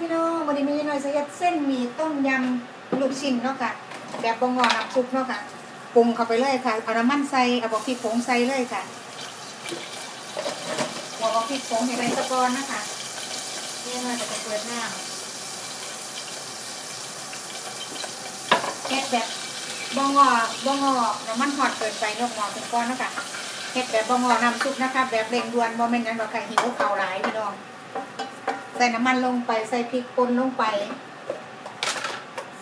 พี่น้องวันนี้มีน่อยเสียดเส้นหมี่ต้มยำลูกชิ้นเนาะค่ะแบบบองงอน้ำซุปเนาะค่ะปรุงเข้าไปเลยค่ะเอาน้ำมันใส่เอาบอกพริกผงใส่เลยค่ะบอกพริกผงให้ใบสะกอนนะคะนี่มาจะไปเปิดหน้าแก๊สแบบบองงอบองงอน้ำมันหอดเกินไปนกหมอเป็นก้อนเนาะคะเฮ็ดแบบบองงอน้ำซุปนะคะ แบบเร่งด่วนโมเมนต์นั้นเราค่ะหิวเข่าหลายพี่น้อง ใส่น้ำมันลงไป ใส่พริกป่นลงไป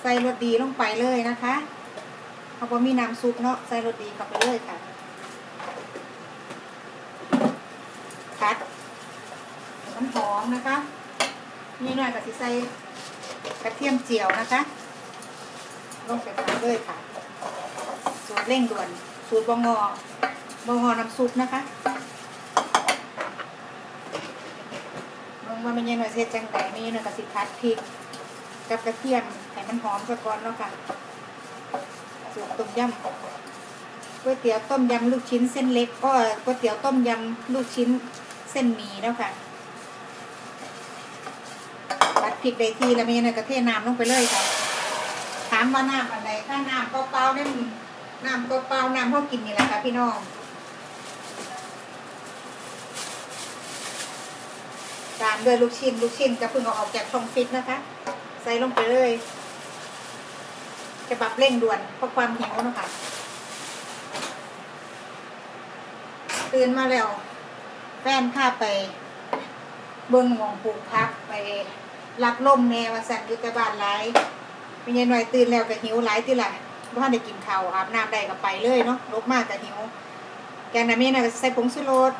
ใส่รสดีลงไปเลยนะคะเขาบอกมีน้ำซุปเนาะใส่รสดีเข้าไปเลยค่ะคัดน้ำหอมนะคะนี่หน่อยก็สิใส่กระเทียมเจียวนะคะลงไปผัดเลยค่ะ สูตรเร่งด่วน สูตรบงอบงอน้ำซุปนะคะ ลงมาเป็นยังหน่อยเสียจังไดไม่ยังหน่อยก็สิพัดพริกกับกระเทียมให้มันหอมซะก่อนเนาะค่ะสูตรต้มยำก๋วยเตี๋ยวต้มยำลูกชิ้นเส้นเล็กก็ก๋วยเตี๋ยวต้มยำลูกชิ้นเส้นหมี่เนาะค่ะปัดพริกได้ทีแล้วไม่ยังหน่อยก็เทน้ำลงไปเลยค่ะ ถามว่าน้ำอะไรถ้าน้ำเปล่าๆเนี่ยน้ำเปล่าๆน้ำพวกกินนี่แหละค่ะพี่น้อง ตามด้วยลูกชิ้น ลูกชิ้นจะเพิ่งเอาออกจากช่องฟิตนะคะ ใส่ลงไปเลยจะปรับเร่งด่วนเพราะความหิวนะคะตื่นมาแล้วแฟนพาไป เบิ้งหมองปลูกพักไปรับลมแนวสันยุตบ้านไรเป็นยังหน่อยตื่นแล้วก็หิวหลายที่ละว่าได้กินข้าวอาบน้ำได้ก็ไปเลยเนาะลบมากก็หิวแกงน้ำเมน่ะใส่ผงชูรส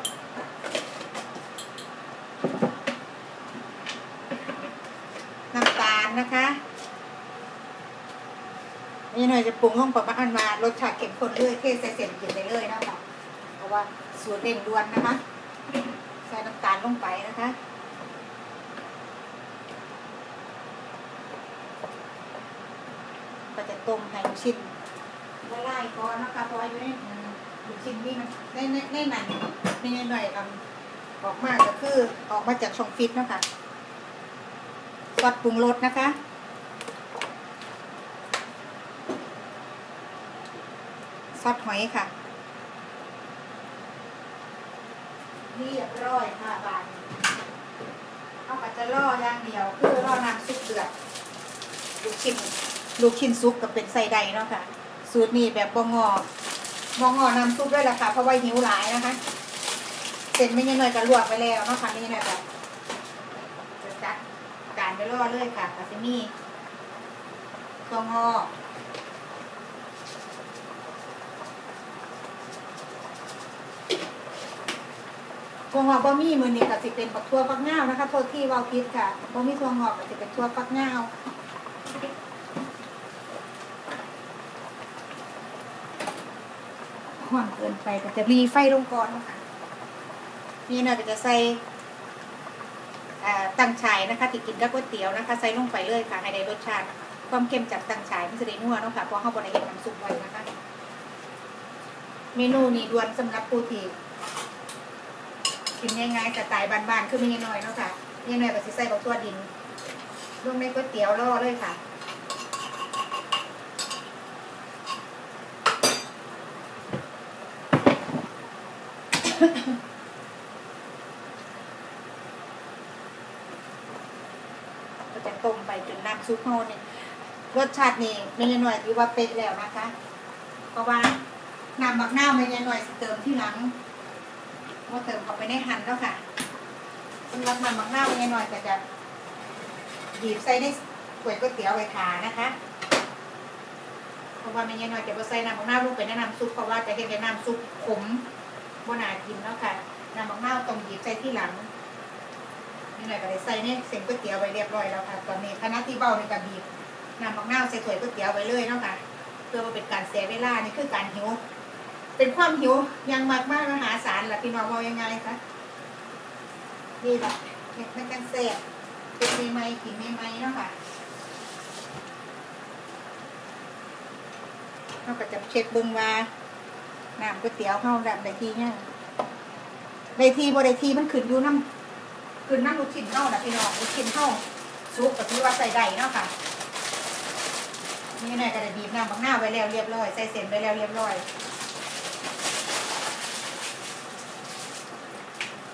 น้ำตาล นะคะ นี่หน่อยจะปรุงลงประมาณมารสชาติเข้มข้นเลยเทใส่เสร็จกินได้เลยนะคะเพราะว่าสูตรเร่งด่วนนะคะ ใส่น้ำตาลลงไปนะคะก็จะต้มให้ลูกชิ้นละลายก่อนนะคะเพราะว่าอยู่ในลูกชิ้นนี่มันในในในหนังนี่หน่อยๆออกมาก็คือออกมาจากช่องฟิตนะคะ ซอสปรุงรสนะคะ ซอสหอยค่ะ เรียบร้อยค่ะบานเอาก็จะล่ออย่างเดียว คือล่อน้ำซุปเดือดลูกชิ้นลูกชิ้นซุปกับเป็นไส้ใดเนาะค่ะ สูตรนี้แบบบองอ บองอน้ำซุปด้วยล่ะค่ะ เพราะว่าหิวหลายนะคะเสร็จไม่ยังหน่อยก็ลวกไปแล้วเนาะค่ะนี่นะคะจะจัดการ ไปรอเลยค่ะกาซิมี่ตัวงอตัวงอกบะมี่มือนี่ค่ะสิเป็นปักทั่วปักเงานะคะโทษที่วาพิษค่ะบะมี่ตัวงอกก็สิเป็นทั่วปักเงาห่อนเกินไปก็จะรีไฟลงก่อนนะคะนี่น่าจะใส่ ตังฉายนะคะที่กินกับก๋วยเตี๋ยวนะคะใส่ลงไปเลยค่ะให้ได้รสชาติความเค็มจากตังฉายมันจะได้นัวเนาะค่ะเพราะข้าวบนเห็ดน้ำซุปไว้นะคะ เมนูนี้ด่วนสำหรับผู้ที่กินง่ายๆสไตล์บ้านๆคือไม่น้อยเนาะค่ะไม่น้อยก็สิใส่บักตัวดินลงในก๋วยเตี๋ยวล่อเลยค่ะก็ จะต้มไปจนน้ำซุปเฮาเนี่ยรสชาตินี่ไม่หน่อยถือว่าเป๊ะแล้วนะคะ เพราะว่าน้ำบักหน้าไม่หน่อยสิเติมที่หลังว่าเติมเข้าไปในหั่นแล้วค่ะสำหรับน้ำบักหน้าไม่หน่อยก็จะบีบใส่ในก๋วยก๋วยเตี๋ยวไว้ทานะคะเพราะว่าไม่หน่อยจะมาใส่น้ำบักหน้าวลงไปในน้ำซุปเพราะว่าจะเห็นในน้ำซุปขมบนากินแล้วค่ะน้ำบักหน้าต้องบีบใส่ที่หลัง นี่หน่อยก็ได้ใส่เนี่ยเส้นก๋วยเตี๋ยวไว้เรียบร้อยแล้วค่ะตอนนี้คณะที่เบ้าในกระบีบน้ำมะนาวใส่ถ้วยก๋วยเตี๋ยวไว้เลยเนาะค่ะเพื่อว่าเป็นการเสียเวลานี่คือการหิว เป็นความหิวยังมากมากมหาศาลล่ะพี่น้องว่ายังไงคะนี่แหละเห็ดมันกันเสียเป็นใหม่ๆกินใหม่ๆเนาะค่ะเราก็จะเช็คเบิ้งว่าน้ำก๋วยเตี๋ยวเข้าแบบใดทีเนี่ยใดทีบ่ใดทีมันขึ้นอยู่น้ำ คือนั่งลูกชิ้นเท่านะพี่น้องลูกชิ้นเท่าซุปก็ถือว่าใส่ได้เนาะค่ะนี่หน่อยก็ได้บีบน้ำบักหน้าไว้แล้วเรียบร้อยใส่เส้นไว้แล้วเรียบร้อย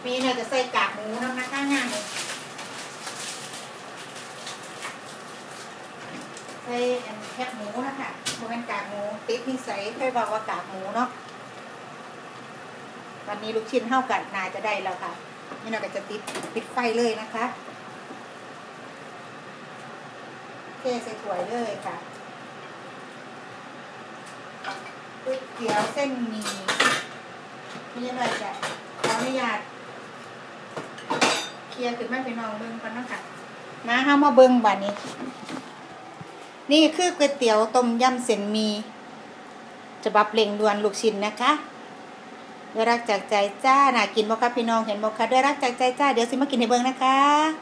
มีหน่อยจะใส่กากหมูน้ำนะคะง่ายเลยใส่แคบหมูนะคะโมเป็นกากหมูติ๊กนิสัยเคยบอกว่ากากหมูเนาะวันนี้ลูกชิ้นเท่ากันนาจะได้แล้วค่ะ นี่เราก็จะติดปิดไฟเลยนะคะเทใส่ถ้วยเลยค่ะก๋วยเตี๋ยวเส้นหมี่นี่หน่อยจะขออนุญาตเคลียร์ขึ้นมาเป็นน้องเบิ้งกันนะคะมาห้ามาเบิ้งบัดนี้ นี่คือก๋วยเตี๋ยวต้มยำเส้นหมี่จะบับเล่งดวนลูกชิ้นนะคะ ด้วยรักจากใจจ้าน่ากินบ่คะพี่น้องเห็นบ่คะด้วยรักจากใจจ้าเดี๋ยวสิมากินให้เบิ่งนะคะ